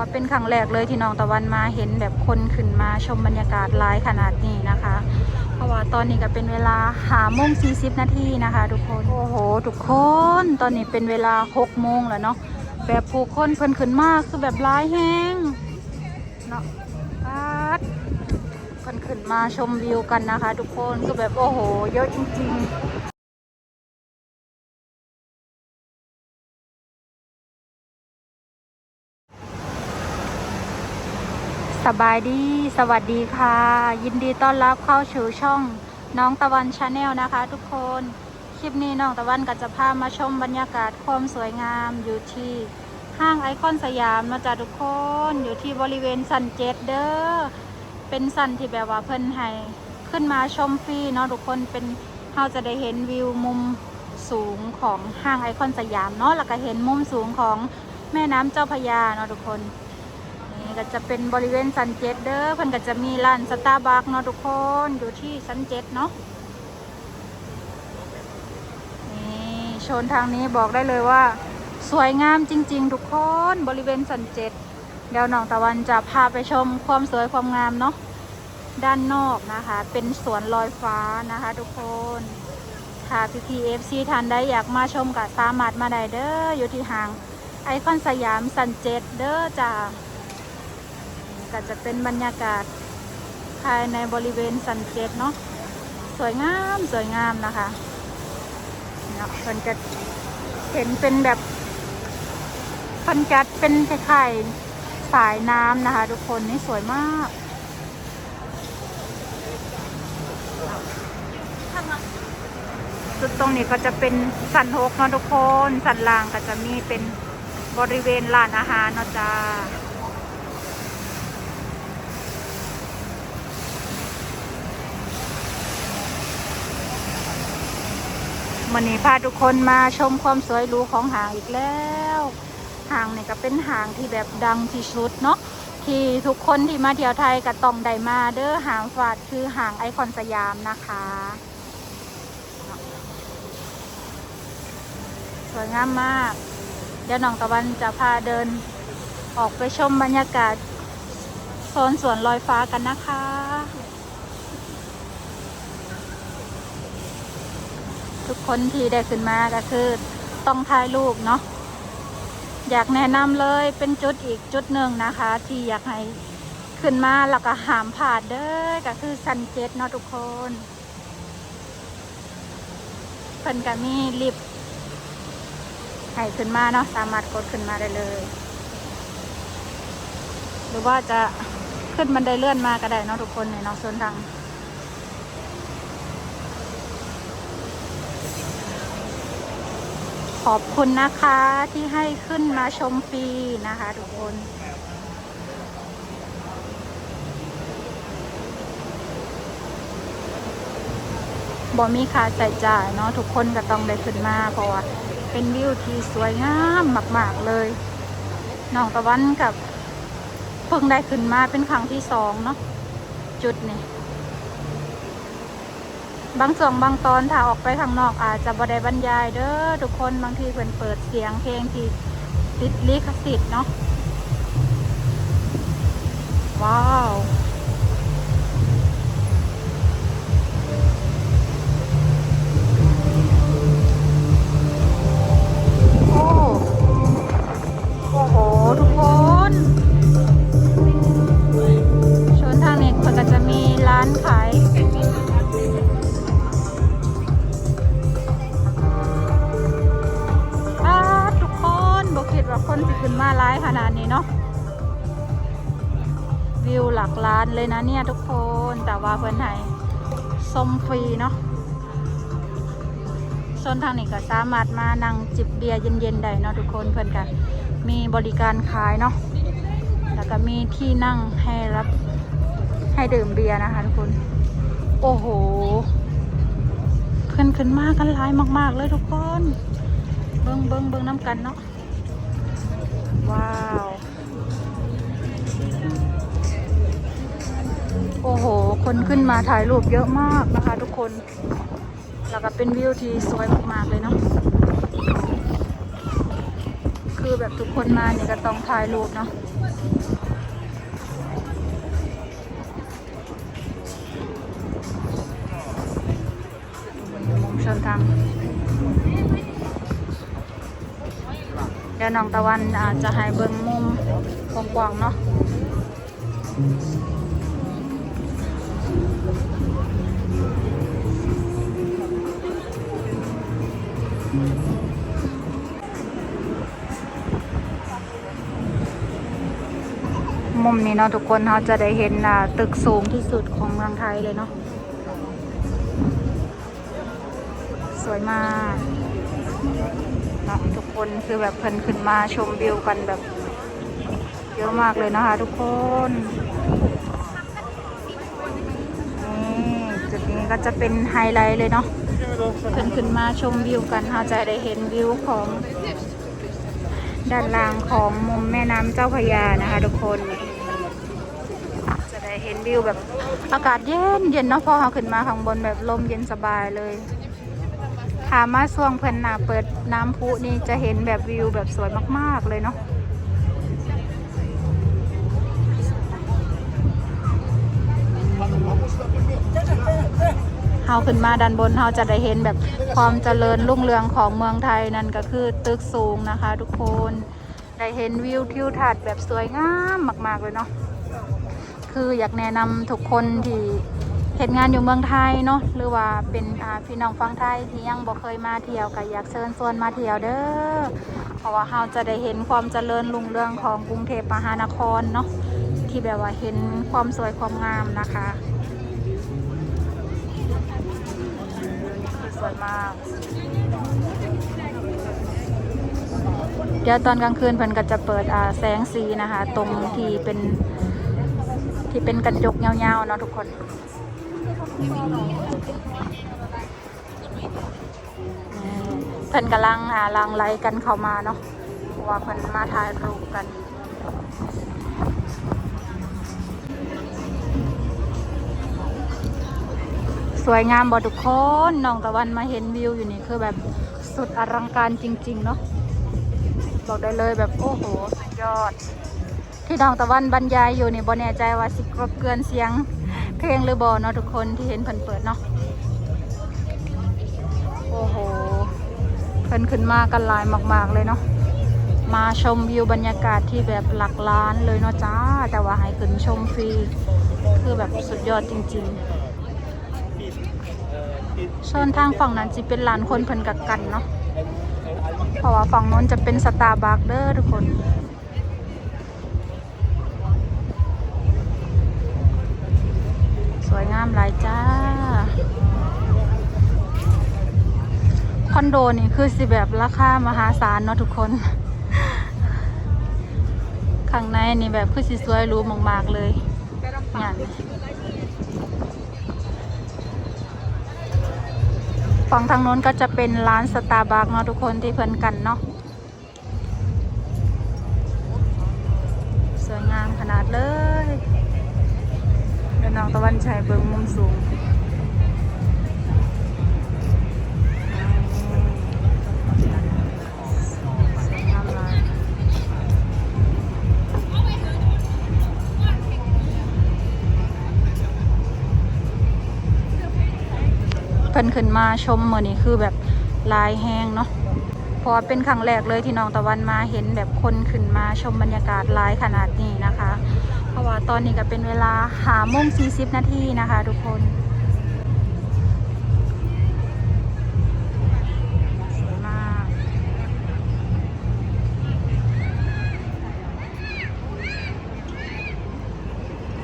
ว่าเป็นครั้งแรกเลยที่น้องตะวันมาเห็นแบบคนขึ้นมาชมบรรยากาศหลายขนาดนี้นะคะ เพราะว่าตอนนี้ก็เป็นเวลาหาโมงสี่สิบนาทีนะคะ ทุกคนโอ้โห ทุกคนตอนนี้เป็นเวลาหกโมงแล้วเนาะแบบผู้คนเพิ่นขึ้นมากคือแบบร้ายแห้งเนาะปัดเพิ่นขึ้นมาชมวิวกันนะคะ ทุกคนคือแบบโอ้โห เยอะจริง ๆ บายดี สวัสดีค่ะ ยินดีต้อนรับเข้าสู่ช่องน้องตะวันชาแนลนะคะ ทุกคน คลิปนี้น้องตะวันก็จะพามาชมบรรยากาศความสวยงามอยู่ที่ห้างไอคอนสยามนะจ๊ะทุกคน อยู่ที่บริเวณสันเจ็ดเด้อ เป็นสันที่แบบว่าเพิ่นให้ขึ้นมาชมฟรีเนาะทุกคน เป็นเราจะได้เห็นวิวมุมสูงของห้างไอคอนสยามเนาะ แล้วก็เห็นมุมสูงของแม่น้ำเจ้าพระยาเนาะทุกคน นี่ก็จะเป็นบริเวณสันเจ็ดเด้อเพิ่นก็จะมีร้านสตาร์บัคเนาะทุกคนอยู่ที่สันเจ็ดเนาะนี่โชนทางนี้บอกได้เลยว่า สวยงามจริง ๆ ทุกคนบริเวณสันเจ็ดเดี๋ยวน้องตะวันจะพาไปชมความสวยความงามเนาะด้านนอกนะคะ เป็นสวนลอยฟ้านะคะ ทุกคนถ้าพี่พีเอฟซีทันได้อยากมาชมกับสามารถมาได้เด้ออยู่ที่ห้างไอคอนสยามสันเจ็ดเด้อจ้า ก็จะเป็นบรรยากาศภายในบริเวณสันเกตเนาะสวยงามสวยงามนะคะเนาะมันจะเห็นเป็นแบบพันจัดเป็นคล้ายๆสายน้ำนะคะ ทุกคนนี่สวยมากจุดตรงนี้ก็จะเป็นสันหกเนาะทุกคน สันลางก็จะมีเป็นบริเวณร้านอาหารเนาะจ้า วันนี้พาทุกคนมาชมความสวยหรูของหางอีกแล้วหางเนี่ยก็เป็นหางที่แบบดังที่สุดเนาะที่ทุกคนที่มาเที่ยวไทยก็ต้องได้มาเด้อหางฝาดคือหางไอคอนสยามนะคะ สวยงามมาก เดี๋ยวน้องตะวันจะพาเดินออกไปชมบรรยากาศโซนสวนลอยฟ้ากันนะคะ ทุก คนที่ได้ขึ้นมาก็คือต้องถ่ายรูปเนาะอยากแนะนำเลยเป็นจุดอีกจุดหนึ่งนะคะ ที่อยากให้ขึ้นมาแล้วก็หามผ่านเด้อก็คือซันเจ็ตเนาะทุกคนเพิ่นก็มีลิฟต์ให้ขึ้นมาเนาะสามารถกดขึ้นมาได้เลย หรือว่าจะขึ้นบันไดเลื่อนมาก็ได้เนาะทุกคนเนี่ยเนาะส่วนทาง ขอบคุณนะคะที่ให้ขึ้นมาชมฟรีนะคะทุกคน บ่มีค่าใช้จ่ายเนาะทุกคนก็ต้องได้ขึ้นมาเพราะว่าเป็นวิวที่สวยงามมาก ๆ เลยน้องตะวันกับเพิ่งได้ขึ้นมาเป็นครั้งที่สองเนาะจุดนี้ บางส่วนบางตอนถ้าออกไปข้างนอกอาจจะบได้บรรยายเด้อทุกคนบางทีเพิ่นเปิดเสียงเพลงที่ติดลิขสิทธิ์เนาะว้าว เย็นๆได้เนาะทุกคนเพื่อนกันมีบริการขายเนาะแล้วก็มีที่นั่งให้รับให้ดื่มเบียร์นะคะทุกคน โอ้โห เพื่อนขึ้นมากันหลายมาก ๆ เลยทุกคน เบิ้งเบิ้งเบิ้งน้ำกันเนาะ ว้าว โอ้โห คนขึ้นมาถ่ายรูปเยอะมากนะคะทุกคน แล้วก็เป็นวิวที่สวยมาก ๆ เลยเนาะ คือแบบทุกคนมาเนี่ยก็ต้องถ่ายรูปเนาะมุมชนทางเดี๋ยวน้องตะวันอาจจะให้เบิ้งมุมกว้างๆเนาะอืม มนี้เนาะทุกคนเราจะได้เห็นตึกสูงที่สุดของเมืองไทยเลยเนาะสวยมากเนาะทุกคนคือแบบเพิ่นขึ้นมาชมวิวกันแบบเยอะมากเลยนะคะทุกคนนี่จุดนี้ก็จะเป็นไฮไลท์เลยเนาะเพิ่นขึ้นมาชมวิวกันเราจะได้เห็นวิวของด้านล่างของมุมแม่น้ำเจ้าพยานะคะทุกคน ห็นวิวแบบอากาศเย็นเย็นเนาะพอเราขึ้นมาข้างบนแบบลมเย็นสบายเลยถามมาช่วงเพิ่นน่ะเปิดน้ำพุนี่จะเห็นแบบวิวแบบสวยมาก ๆ เลยเนาะเฮาขึ้นมาด้านบนเฮาจะได้เห็นแบบความเจริญรุ่งเรืองของเมืองไทยนั่นก็คือตึกสูงนะคะ ทุกคน ได้เห็นวิวทิวทัศน์แบบสวยงามมาก ๆ เลยเนาะ คืออยากแนะนำทุกคนที่เห็นงานอยู่เมืองไทยเนาะหรือว่าเป็นอ่าพี่น้องฟังไทยที่ยังบ่เคยมาเที่ยวก็อยากเชิญชวนมาเที่ยวเด้อเพราะว่าเราจะได้เห็นความเจริญรุ่งเรืองของกรุงเทพมหานครเนาะที่แบบว่าเห็นความสวยความงามนะคะคือสวยมาก เดี๋ยวตอนกลางคืนเพิ่นก็จะเปิดอ่าแสงสีนะคะ ตรงที่เป็น ที่เป็นกระจกเงาๆเนาะทุกคน เพิ่นกำลังหาลังไลกันเข้ามาเนาะเพราะว่าเพิ่นมาถ่ายรูปกันสวยงามบ่ทุกคนน้องตะวันมาเห็นวิวอยู่นี่คือแบบสุดอลังการจริง ๆ เนาะบอกได้เลยแบบ โอ้โห สุดยอด ที่น้องตะวันบรรยายอยู่นี่บ่แน่ใจว่าสิกรบเกลือนเสียงเพลงหรือบ่เนาะทุกคนที่เห็นเพิ่นเปิดเนาะโอ้โหเพิ่นขึ้นมากันหลายมาก ๆ เลยเนาะมาชมวิวบรรยากาศที่แบบหลักล้านเลยเนาะจ้า แต่ว่าให้ขึ้นชมฟรี คือแบบสุดยอดจริงๆโซนทางฝั่งนั้นจะเป็นลานคนเพิ่นกักกันเนาะเพราะว่าฝั่งโน้นจะเป็นสตาร์บัคเด้อทุกคน สวยงามหลายจ้า คอนโดนี่คือสิแบบราคามหาศาลเนาะทุกคน ข้างในนี่แบบคือสิสวยรูมากๆเลยเนี่ยฝั่งทางโน้นก็จะเป็นร้านสตาร์บัคเนาะทุกคนที่เพิ่นกันเนาะ ตะวันชัยเบิงมุมสูงเพิ่นขึ้นมาชมเมื่อนี้คือแบบลายแห้งเนาะเพราะเป็นครั้งแรกเลยที่น้องตะวันมาเห็นแบบคนขึ้นมาชมบรรยากาศลายขนาดนี้นะคะ ราะว่าตอนนี้ก็เป็นเวลาหาโมงสี่สิบนาทีนะคะ ทุกคนสวยมาก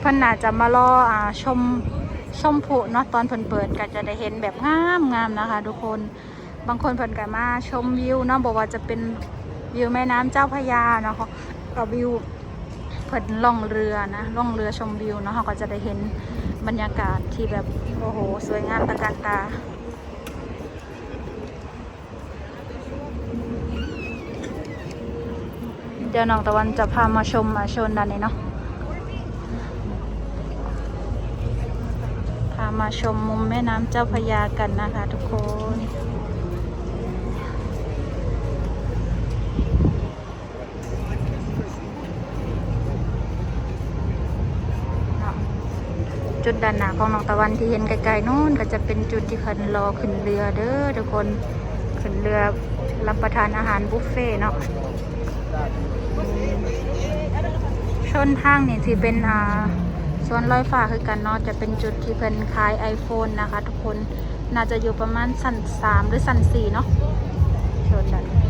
เพิ่นน่าจจะมารออ่าชมชมผุเนาะตอนเพิ่นเปิดก็จะได้เห็นแบบงามงามนะคะ ทุกคนบางคนเพิ่นก็มาชมวิวเนาะบอกว่าจะเป็นวิวแม่น้ำเจ้าพระยาเนาะกับวิว เพิ่นล่องเรือนะล่องเรือชมวิวเนาะเขาก็จะได้เห็นบรรยากาศที่แบบโอ้โห สวยงามตะการตาเดี๋ยวน้องตะวันจะพามาชมมาชนด้านนี้เนาะพามาชมมุมแม่น้ำเจ้าพยากันนะคะทุกคนเนาะ จุดด้านหน้าของน้องตะวันที่เห็นไกลๆนู่นก็จะเป็นจุดที่เพิ่นรอขึ้นเรือเด้อทุกคนขึ้นเรือรับประทานอาหารบุฟเฟ่เนาะชนทางนี่ที่เป็นอ่าสวนลอยฟ้าคือกันเนาะจะเป็นจุดที่เพิ่นขาย iPhone นะคะ ทุกคนน่าจะอยู่ประมาณสั้น3หรือสั้น4เนาะชนด้าน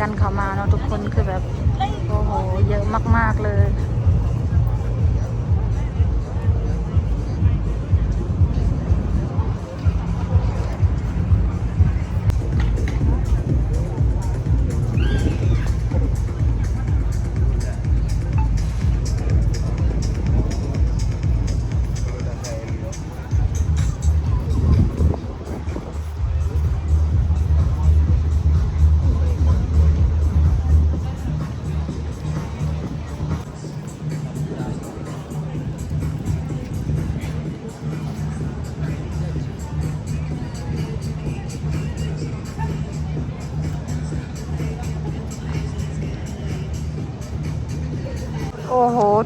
กันเขามาเนาะทุกคนคือแบบ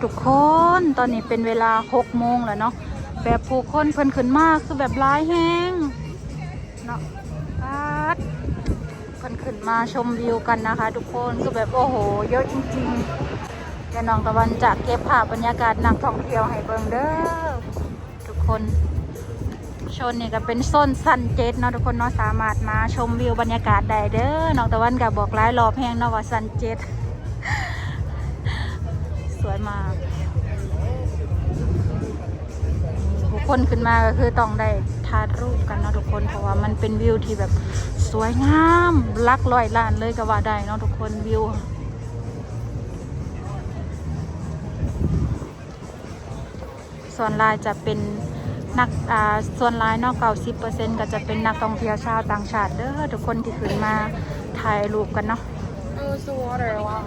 ทุกคน ตอนนี้เป็นเวลาหกโมงแล้วเนาะแบบผู้คนเพิ่นขึ้นมากคือแบบร้ายแห้งเนาะปาดเพิ่นขึ้นมาชมวิวกันนะคะ ทุกคนคือแบบโอ้โห เยอะจริงๆเดี๋ยวน้องตะวันจะเก็บภาพบรรยากาศนักท่องเที่ยวให้เบิ่งเด้อทุกคนชนนี่ก็เป็นโซนสันเจ็ดเนาะทุกคนเนาะสามารถมาชมวิวบรรยากาศได้เด้อน้องตะวันก็บบอกหลายรอบแห้งเนาะว่าสันเจ็ด วยมากทุกคนขึ้นมาก็คือต้องได้ถ่ายรูปกันเนาะทุกคนเพราะว่ามันเป็นวิวที่แบบสวยงามลักลอยล้านเลยก็ว่าได้เนาะทุกคนวิวส่วนลายจะเป็นนักอ่าส่วนลายนอกเก่าสิบเปอร์เซ็นก็จะเป็นนักท่องเที่ยวชาวต่างชาติเด้อทุกคนที่ขึ้นมาถ่ายรูปกันเนาะ Oh, it's the water. Wow.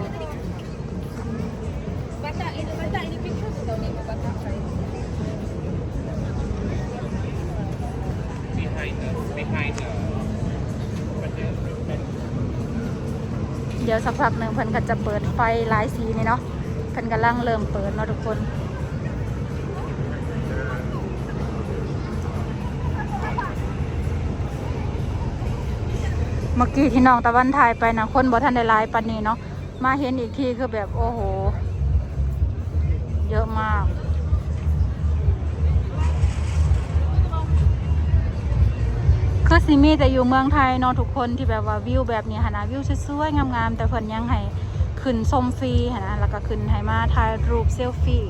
Bata, ini bata, ini picture daw ni mo bata right? behind the behind the เดี๋ยวสักพักหนึ่งเพิ่นก็จะเปิดไฟหลายสีนี่เนาะเพิ่นกำลังเริ่มเปิดเนาะทุกคน เมื่อกี้ที่น้องตะวันถ่ายไปนะคนบ่ทันได้หลายปันนี้เนาะมาเห็นอีกทีคือแบบโอ้โห เยอะมากคือสิมีแต่อยู่เมืองไทยเนาะทุกคนที่แบบว่าวิวแบบนี้หนนะวิวสวยๆงามๆแต่เพิ่นยังให้ขึ้นชมฟรีหนะแล้วก็ขึ้นให้มาถ่ายรูปเซลฟี่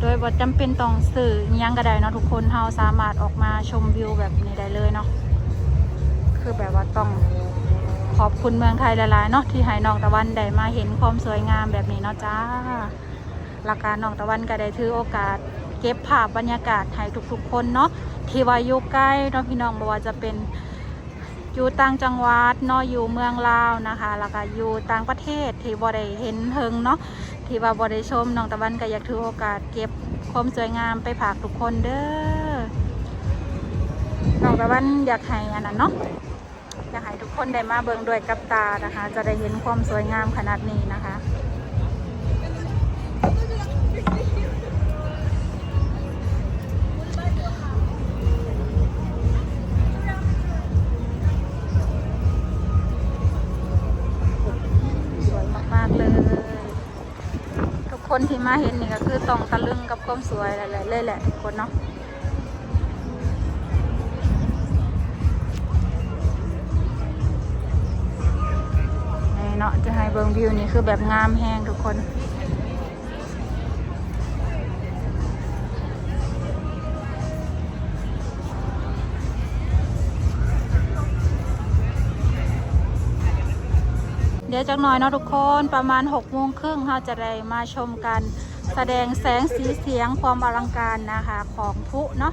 โดยบ่จำเป็นต้องซื้อยังก็ได้เนาะทุกคนเฮาสามารถออกมาชมวิวแบบนี้ได้เลยเนาะคือแบบว่าต้องขอบคุณเมืองไทยหลายๆเนาะที่ให้น้องตะวันได้มาเห็นความสวยงามแบบนี้เนาะจ้า แล้วก็น้องตะวันก็ได้ถือโอกาส เก็บภาพบรรยากาศให้ทุกๆ คนเนาะที่ว่าอยู่ใกล้เนาะพี่น้องบอกว่าจะเป็นอยู่ต่างจังหวัดเนาะอยู่เมืองลาวนะคะ แล้วก็อยู่ต่างประเทศที่บ่ได้เห็นเฮิงเนาะที่ว่าบ่ได้ชมน้องตะวันก็อยากถือโอกาสเก็บความสวยงามไปฝากทุกคนเด้อน้องตะวันอยากให้อันนั้นเนาะอยากให้ทุกคนได้มาเบิ่งด้วยกับตานะคะ จะได้เห็นความสวยงามขนาดนี้นะคะ คนที่มาเห็นนี่ก็คือต้องตะลึงกับความสวยหลายๆเลยแหละทุกคนเนาะนี่เนาะจะให้เบิงวิวนี่คือแบบงามแห้งทุกคน เดี๋ยวจักหน่อยเนาะทุกคนประมาณ6กโมงครึ่งเราจะได้มาชมกันแสดงแสงสีเสียงความอลังการนะคะของพลุเนาะ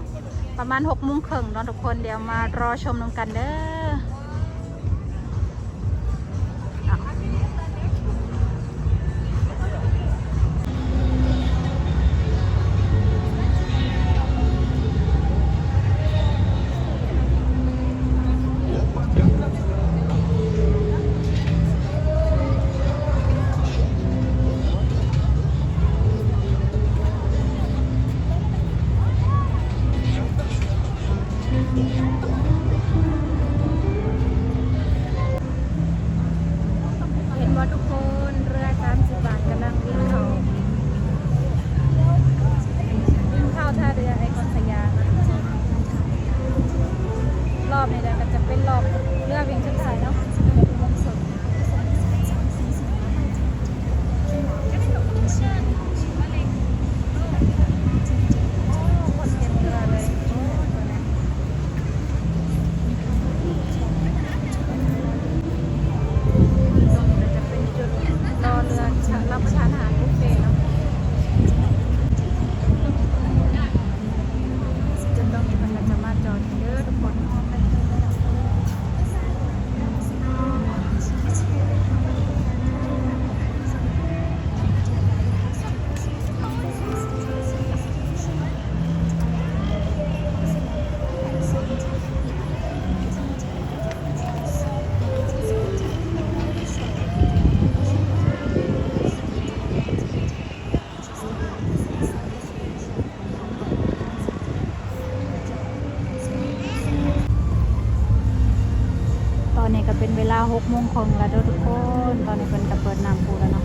ประมาณ6กโมงครึ่งเนาะทุกคนเดี๋ยวมารอชมนำกันเด้อ หกโมงครึ่งแล้วทุกคน ตอนนี้เป็นจะเปิดน้ำปูแล้ว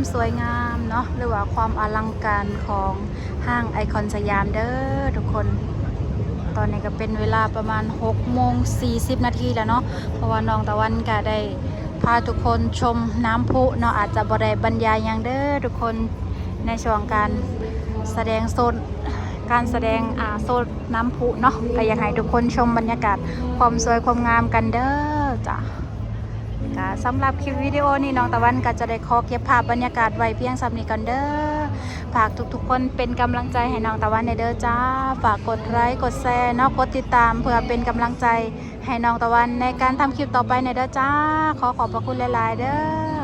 ความสวยงามเนาะหรือว่าความอลังการของห้างไอคอนสยามเด้อทุกคน ตอนนี้ก็เป็นเวลาประมาณ6โมง40 นาทีแล้วเนาะเพราะว่าน้องตะวันก็ได้พาทุกคนชมน้ำพุเนาะอาจจะบ่ได้บรรยายหยังเด้อทุกคนในช่วงการแสดงโซนการแสดงอ่าโซนน้ำพุเนาะก็อยากให้ทุกคนชมบรรยากาศความสวยความงามกันเด้อจ้ะ ก็สำหรับคลิปวิดีโอนี้น้องตะวันก็จะได้ขอเก็บภาพบรรยากาศไว้เพียงสำนี้กันเด้อฝากทุกๆ คนเป็นกำลังใจให้น้องตะวันในเด้อจ้า ฝากกดไลค์กดแชร์นาะกดติดตาม เพื่อเป็นกำลังใจให้น้องตะวันในการทำคลิปต่อไปในเด้อจ้า ขอขอบพระคุณหลายๆ เด้อ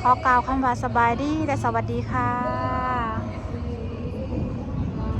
ขอกล่าวคำว่าสบายดีและสวัสดีค่ะ